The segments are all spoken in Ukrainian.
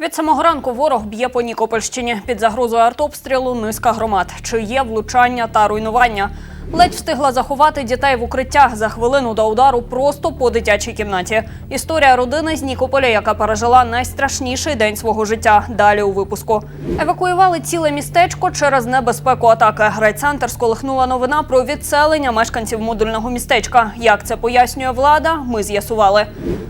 Від самого ранку ворог б'є по Нікопольщині. Під загрозою артобстрілу низка громад. Чи є влучання та руйнування? Ледь встигла заховати дітей в укриттях за хвилину до удару просто по дитячій кімнаті. Історія родини з Нікополя, яка пережила найстрашніший день свого життя. Далі у випуску евакуювали ціле містечко через небезпеку атаки. Райцентр сколихнула новина про відселення мешканців модульного містечка. Як це пояснює влада? Ми з'ясували.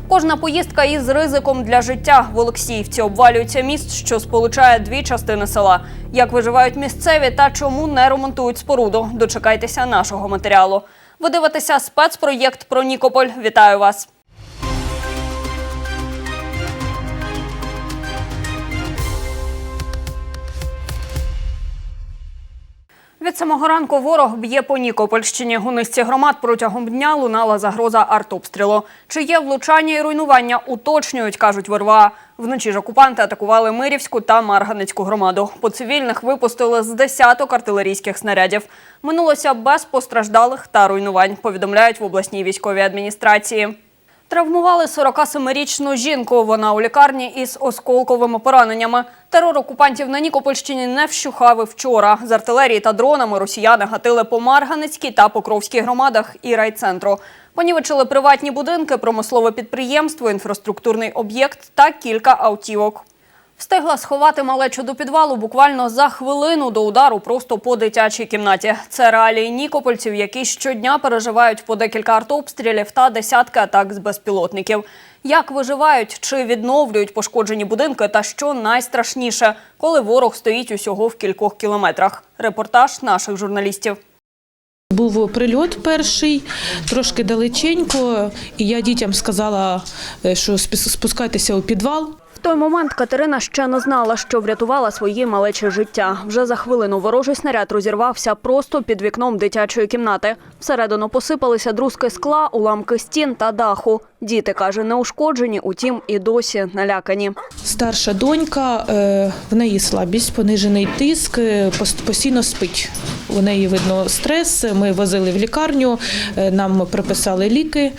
Кожна поїздка із ризиком для життя в Олексіївці обвалюється міст, що сполучає дві частини села. Як виживають місцеві та чому не ремонтують споруду? Дочекайтеся нашого матеріалу. Ви дивитеся спецпроєкт про Нікополь. Вітаю вас. Від самого ранку ворог б'є по Нікопольщині. У низці громад протягом дня лунала загроза артобстрілу. Чи є влучання і руйнування, уточнюють, кажуть в РВА. Вночі ж окупанти атакували Мирівську та Марганецьку громаду. По цивільних випустили з десяток артилерійських снарядів. Минулося без постраждалих та руйнувань, повідомляють в обласній військовій адміністрації. Травмували 47-річну жінку. Вона у лікарні із осколковими пораненнями. Терор окупантів на Нікопольщині не вщухав вчора. З артилерії та дронами росіяни гатили по Марганецькій та Покровській громадах і райцентру. Понівечили приватні будинки, промислове підприємство, інфраструктурний об'єкт та кілька автівок. Встигла сховати малечу до підвалу буквально за хвилину до удару просто по дитячій кімнаті. Це реалії нікопольців, які щодня переживають по декілька артобстрілів та десятки атак з безпілотників. Як виживають чи відновлюють пошкоджені будинки, та що найстрашніше, коли ворог стоїть усього в кількох кілометрах. Репортаж наших журналістів. Був прильот перший, трошки далеченько, і я дітям сказала, е, що спускайтеся у підвал. Той момент Катерина ще не знала, що врятувала своє малече життя. Вже за хвилину ворожий снаряд розірвався просто під вікном дитячої кімнати. Всередину посипалися друзки скла, уламки стін та даху. Діти, каже, не ушкоджені, утім і досі налякані. Старша донька, е, в неї слабість, понижений тиск, е, постійно спить. У неї видно стрес. Ми возили в лікарню, е, нам приписали ліки.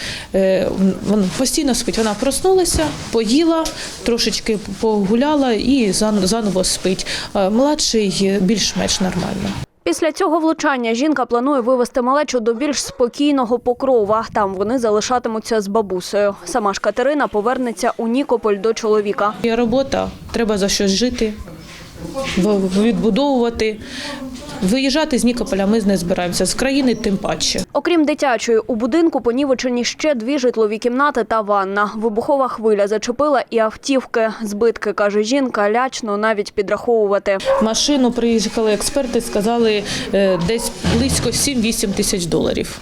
Вона постійно спить. Вона проснулася, поїла, трошечки погуляла і зан- заново спить. Младший більш-менш нормально. Після цього влучання жінка планує вивезти малечу до більш спокійного покрова. Там вони залишатимуться з бабусею. Сама ж Катерина повернеться у Нікополь до чоловіка. Є робота, треба за щось жити, відбудовувати. Виїжджати з Нікополя ми не збираємося, з країни тим паче. Окрім дитячої, у будинку понівечені ще дві житлові кімнати та ванна. Вибухова хвиля зачепила і автівки. Збитки, каже жінка, лячно навіть підраховувати. Машину приїхали експерти, сказали е, десь близько 7-8 тисяч доларів.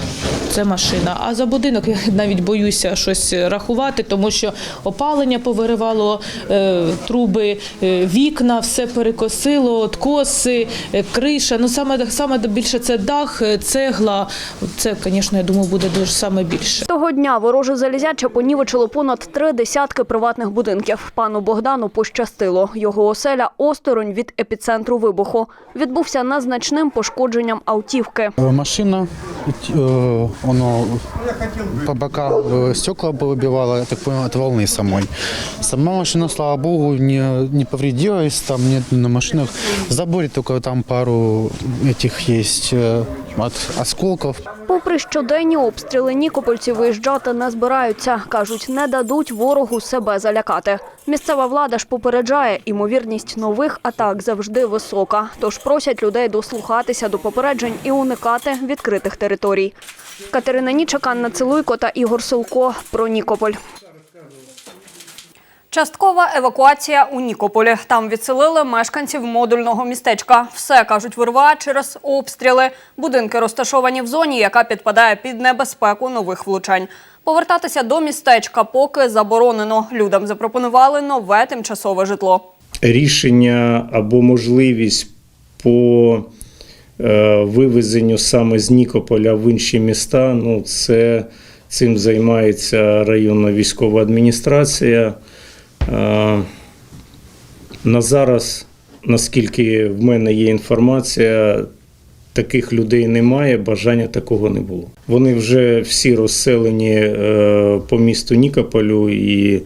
Це машина. А за будинок я навіть боюся щось рахувати, тому що опалення повиривало, е, труби, е, вікна, все перекосило, откоси, криша. Ну саме саме більше це дах, е, цегла. Це, звісно, я думаю, буде дуже саме більше. Того дня вороже залізяче понівечило понад три десятки приватних будинків. Пану Богдану пощастило. Його оселя осторонь від епіцентру вибуху. Відбувся незначним пошкодженням автівки. Э, Машина, э, оно по бокам э, стекла повыбивало, я так понял, от волны самой. Сама машина, слава богу, не, не повредилась, там нет на машинах. В заборе только там пару этих есть э, от осколков. Попри щоденні обстріли, нікопольці виїжджати не збираються. Кажуть, не дадуть ворогу себе залякати. Місцева влада ж попереджає, імовірність нових атак завжди висока. Тож просять людей дослухатися до попереджень і уникати відкритих територій. Катерина Нічак, Анна Цилуйко та Ігор Силко про Нікополь. Часткова евакуація у Нікополі. Там відселили мешканців модульного містечка. Все кажуть в РВА через обстріли. Будинки розташовані в зоні, яка підпадає під небезпеку нових влучань. Повертатися до містечка поки заборонено. Людям запропонували нове тимчасове житло. рішення або можливість по е, вивезенню саме з Нікополя в інші міста. Ну, це цим займається районна військова адміністрація. Е, на зараз, наскільки в мене є інформація, таких людей немає, бажання такого не було. Вони вже всі розселені е, по місту Нікополю і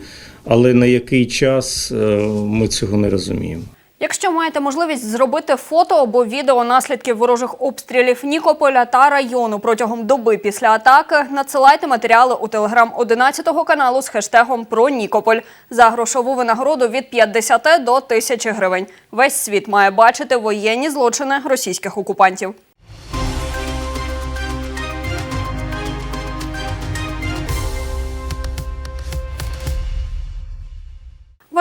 але на який час е, ми цього не розуміємо. Якщо маєте можливість зробити фото або відео наслідків ворожих обстрілів Нікополя та району протягом доби після атаки, надсилайте матеріали у телеграм 11 каналу з хештегом про Нікополь за грошову винагороду від 50 до 1000 гривень. Весь світ має бачити воєнні злочини російських окупантів.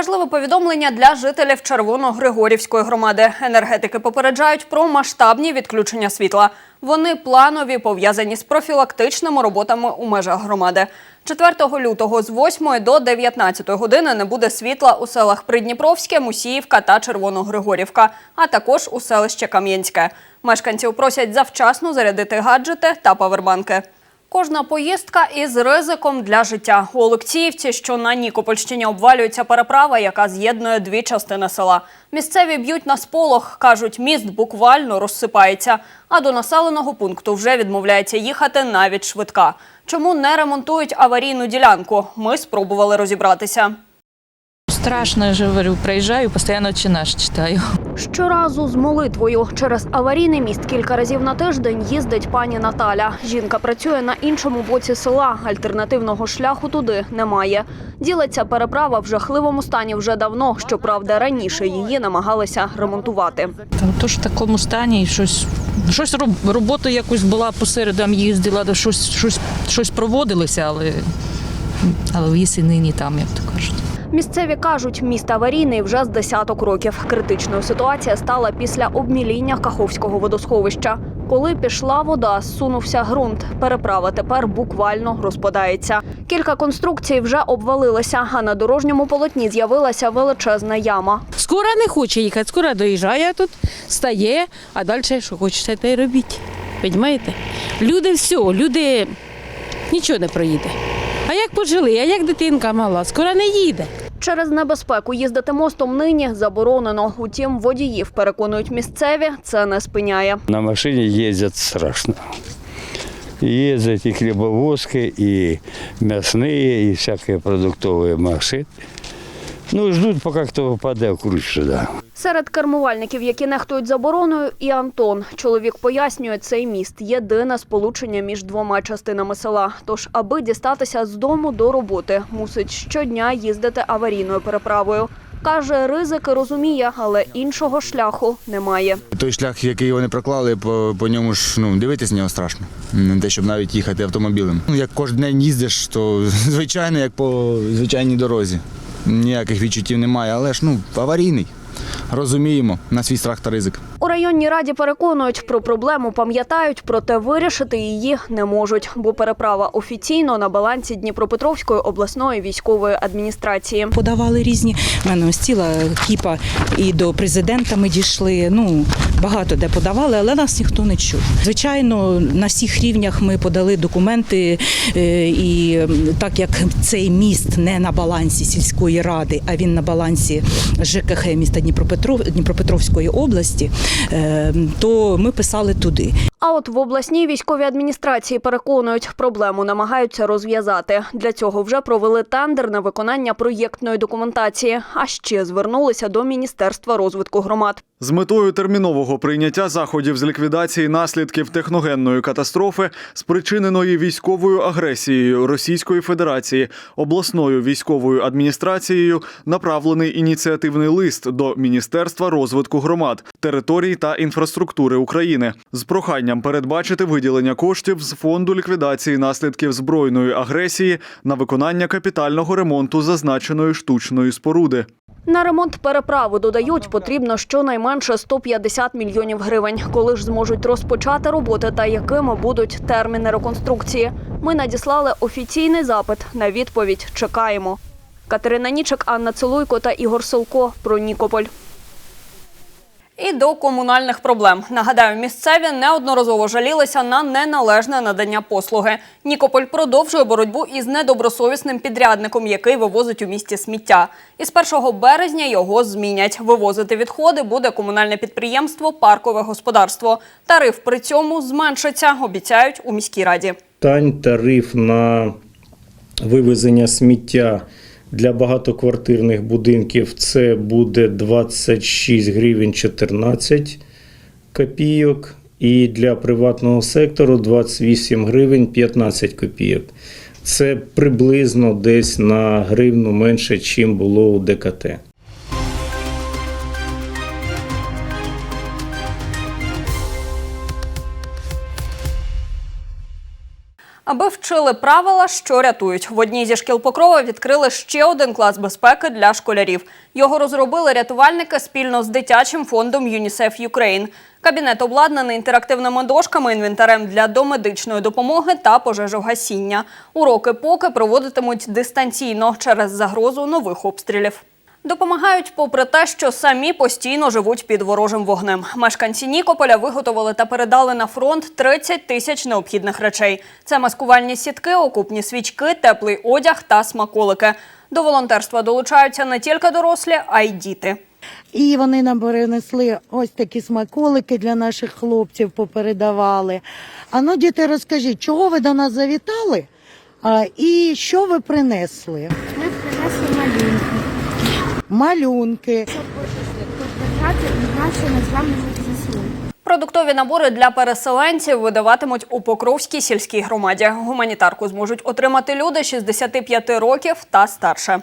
Важливе повідомлення для жителів Червоно-Григорівської громади. Енергетики попереджають про масштабні відключення світла. Вони планові, пов'язані з профілактичними роботами у межах громади. 4 лютого з 8 до 19 години не буде світла у селах Придніпровське, Мусіївка та Червоно-Григорівка, а також у селище Кам'янське. Мешканців просять завчасно зарядити гаджети та павербанки. Кожна поїздка із ризиком для життя. У Олексіївці, що на Нікопольщині обвалюється переправа, яка з'єднує дві частини села. Місцеві б'ють на сполох, кажуть, міст буквально розсипається. А до населеного пункту вже відмовляється їхати навіть швидка. Чому не ремонтують аварійну ділянку? Ми спробували розібратися. Страшно, я же говорю, проезжаю, постоянно «Отче наш» читаю. Щоразу з молитвою через аварійний міст кілька разів на тиждень їздить пані Наталя. Жінка працює на іншому боці села. Альтернативного шляху туди немає. Ділиться переправа в жахливому стані вже давно. Щоправда, раніше її намагалися ремонтувати. Там тож в такому стані, і щось, щось роб- робота якось була посередам їздила, щось, щось, щось проводилося, але, але і нині там, як то кажуть. Місцеві кажуть, міст аварійний вже з десяток років. Критичною ситуація стала після обміління Каховського водосховища. Коли пішла вода, зсунувся ґрунт. Переправа тепер буквально розпадається. Кілька конструкцій вже обвалилися, а на дорожньому полотні з'явилася величезна яма. Скоро не хоче їхати, скоро доїжджає тут, стає, а далі що хочете, те й робіть. Понимаєте? Люди все, люди нічого не проїде. А як пожили, а як дитинка мала, скоро не їде. Через небезпеку їздити мостом нині заборонено. Утім, водіїв переконують місцеві, це не спиняє. На машине ездят страшно. Ездят и хлебовозки, и мясные, и всякие продуктовые машины. Ну, ждут, пока кто попадет в ключ сюда. Серед кермувальників, які нехтують забороною, і Антон. Чоловік пояснює, цей міст єдине сполучення між двома частинами села. Тож, аби дістатися з дому до роботи, мусить щодня їздити аварійною переправою. Каже, ризики розуміє, але іншого шляху немає. Той шлях, який вони проклали, по, по ньому ж ну, дивитись нього страшно. Не те, щоб навіть їхати автомобілем. Ну, як кожен день їздиш, то звичайно, як по звичайній дорозі. Ніяких відчуттів немає, але ж ну, аварійний. Розуміємо на свій страх та ризик. У районній раді переконують, про проблему пам'ятають, проте вирішити її не можуть, бо переправа офіційно на балансі Дніпропетровської обласної військової адміністрації. подавали різні. Мене ось ціла кіпа і до президента ми дійшли. Ну багато де подавали, але нас ніхто не чув. Звичайно, на всіх рівнях ми подали документи, е, і так як цей міст не на балансі сільської ради, а він на балансі ЖКХ міста Дніпропетров Дніпропетровської області, е, то ми писали туди. А от в обласній військовій адміністрації переконують, проблему намагаються розв'язати. Для цього вже провели тендер на виконання проєктної документації, а ще звернулися до Міністерства розвитку громад. З метою термінового прийняття заходів з ліквідації наслідків техногенної катастрофи, спричиненої військовою агресією Російської Федерації, обласною військовою адміністрацією направлений ініціативний лист до Міністерства розвитку громад, територій та інфраструктури України з проханням передбачити виділення коштів з фонду ліквідації наслідків збройної агресії на виконання капітального ремонту зазначеної штучної споруди. На ремонт переправи додають, потрібно щонайменше 150 мільйонів гривень. Коли ж зможуть розпочати роботи та якими будуть терміни реконструкції. Ми надіслали офіційний запит. На відповідь чекаємо. Катерина Нічик, Анна Целуйко та Ігор Селко про Нікополь. І до комунальних проблем. Нагадаю, місцеві неодноразово жалілися на неналежне надання послуги. Нікополь продовжує боротьбу із недобросовісним підрядником, який вивозить у місті сміття. Із 1 березня його змінять. Вивозити відходи буде комунальне підприємство Паркове господарство. Тариф при цьому зменшиться, обіцяють у міській раді. Тань тариф на вивезення сміття Для багатоквартирних будинків це буде 26 гривень 14 копійок. І для приватного сектору 28 гривень 15 копійок. Це приблизно десь на гривну менше, чим було у ДКТ. Аби вчили правила, що рятують. В одній зі шкіл Покрова відкрили ще один клас безпеки для школярів. Його розробили рятувальники спільно з дитячим фондом ЮНІСЕФ Юкрейн. Кабінет обладнаний інтерактивними дошками, інвентарем для домедичної допомоги та пожежогасіння. Уроки поки проводитимуть дистанційно через загрозу нових обстрілів. Допомагають, попри те, що самі постійно живуть під ворожим вогнем. Мешканці Нікополя виготовили та передали на фронт 30 тисяч необхідних речей. Це маскувальні сітки, окупні свічки, теплий одяг та смаколики. До волонтерства долучаються не тільки дорослі, а й діти. І вони нам перенесли ось такі смаколики для наших хлопців, попередавали. А ну, діти, розкажіть, чого ви до нас завітали? А, і що ви принесли? Малюнки. Продуктові набори для переселенців видаватимуть у Покровській сільській громаді. Гуманітарку зможуть отримати люди 65 років та старше.